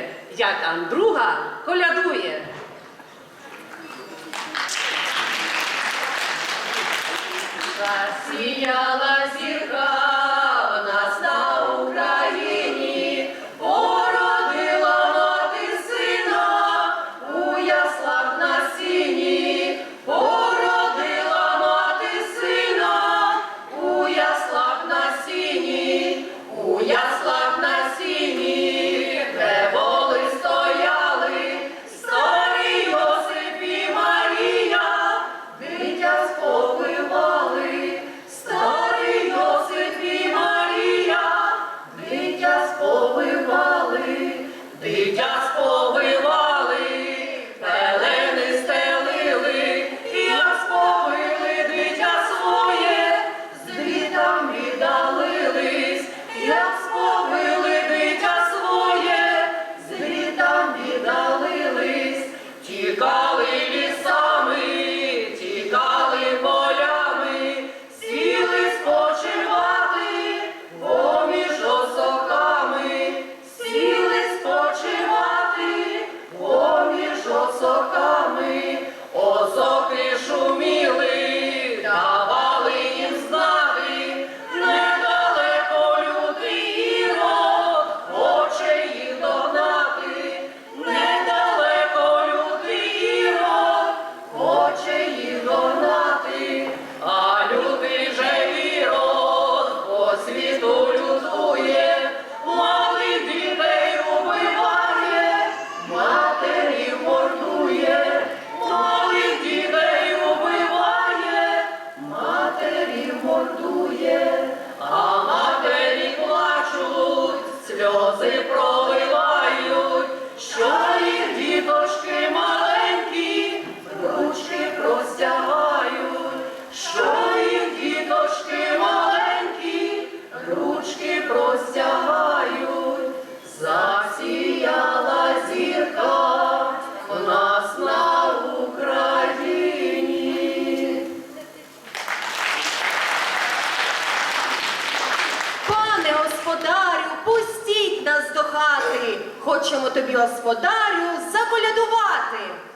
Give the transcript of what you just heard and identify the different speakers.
Speaker 1: чує, як Андруга колядує. Засіяла дитя сповивали, дитя сповивали.
Speaker 2: очі. хочемо тобі, господарю,
Speaker 1: заполядувати.